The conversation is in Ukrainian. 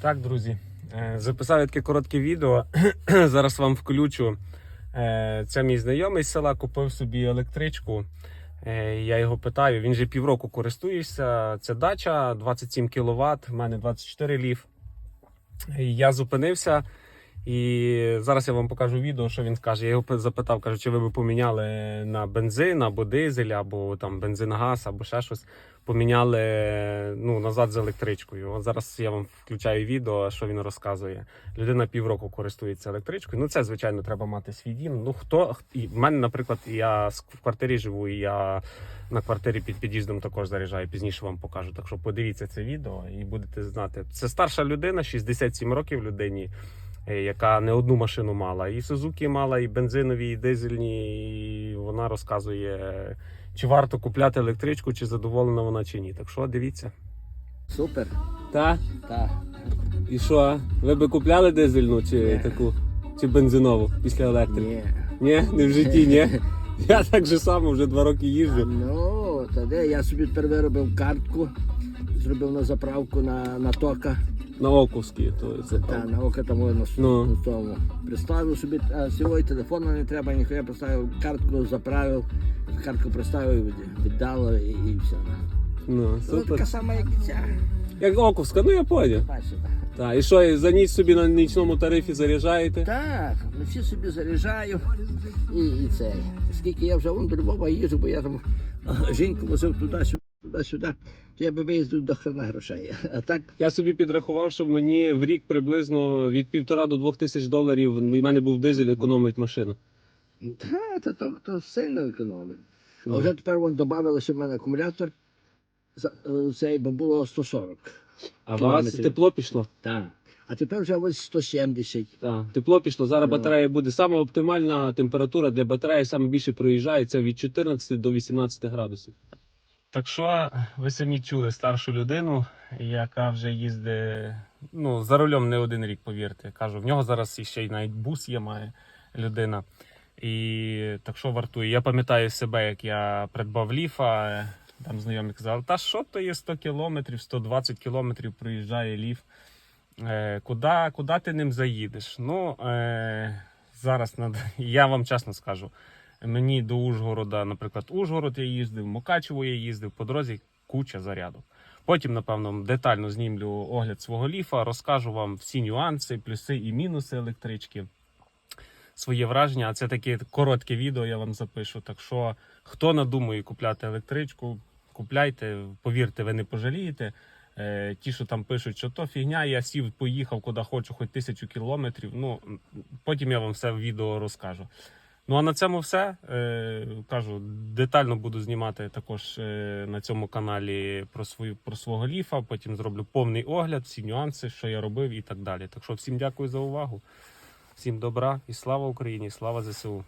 Так, друзі, е, записав я таке коротке відео. Зараз вам включу. Е, Це мій знайомий з села купив собі електричку. Е, Я його питаю, він же півроку користується. Це дача 27 кВт, в мене 24 лів. Я зупинився. І зараз я вам покажу відео, що він скаже. Я його запитав, кажу, чи ви б поміняли на бензин або дизель, або там бензин-газ, або ще щось. Поміняли ну, назад з електричкою. От зараз я вам включаю відео, що він розказує. Людина півроку користується електричкою. Ну, це, звичайно, треба мати свій дім. Ну, хто і в мене, наприклад, я в квартирі живу, і я на квартирі під під'їздом також заряджаю. Пізніше вам покажу. Так що подивіться це відео і будете знати. Це старша людина, 67 років людині яка не одну машину мала. І Сузуки мала, і бензинові, і дизельні. І вона розказує, чи варто купляти електричку, чи задоволена вона чи ні. Так що дивіться. Супер. Та? Так. І що? Ви би купляли дизельну чи Ні. таку? Чи бензинову після електрики? Ні. Ні, не в житті, ні. Я так же само вже два роки їжджу. Ну, тоді я собі тепер виробив картку, зробив на заправку на, на тока. На Оковській. То це Та, там. на око там на, Ну. тому. Приставив собі, а сьогодні телефону не треба, ніхуя поставив картку, заправив, картку приставив, віддало і, і все. Ну, Ну, така сама, як і ця. Як Оковська, ну я поняв. Бачите. Так, і що, і за ніч собі на нічному тарифі заряджаєте? Так, вночі собі заряджаю і, і це. Скільки я вже вон до Львова їжджу, бо я там жінку возив туди-сюди, туди-сюди, то я би виїздив до хрена грошей. А так, Я собі підрахував, що мені в рік приблизно від півтора до двох тисяч доларів в мене був дизель, економить машина. та, та, то, то сильно економить. А вже тепер вон додавалося в мене акумулятор, за- е, цей бо було 140. А у вас Кілометрів. тепло пішло? Так. А тепер вже ось 170. Так, тепло пішло. Зараз Ну. батарея буде саме оптимальна температура для батареї саме більше проїжджається від 14 до 18 градусів. Так що ви самі чули старшу людину, яка вже їздить ну, за рулем не один рік, повірте. Кажу, в нього зараз ще й навіть бус є, має людина. І так що вартує. Я пам'ятаю себе, як я придбав ліфа. Там знайомі казали, та що то є 100 кілометрів, 120 кілометрів проїжджає ліф. Е, куди, куди ти ним заїдеш? Ну, е, зараз над... я вам чесно скажу. Мені до Ужгорода, наприклад, Ужгород я їздив, Мукачево я їздив, по дорозі куча зарядок. Потім, напевно, детально знімлю огляд свого ліфа, розкажу вам всі нюанси, плюси і мінуси електрички, своє враження. А це таке коротке відео я вам запишу. Так що, хто надумує купляти електричку, купляйте, повірте, ви не пожалієте. Е, ті, що там пишуть, що то фігня, я сів, поїхав куди хочу, хоч тисячу кілометрів. Ну, потім я вам все в відео розкажу. Ну а на цьому все. Е, кажу, детально буду знімати також е, на цьому каналі про свою про свого ліфа. Потім зроблю повний огляд, всі нюанси, що я робив і так далі. Так що всім дякую за увагу. Всім добра і слава Україні, слава ЗСУ.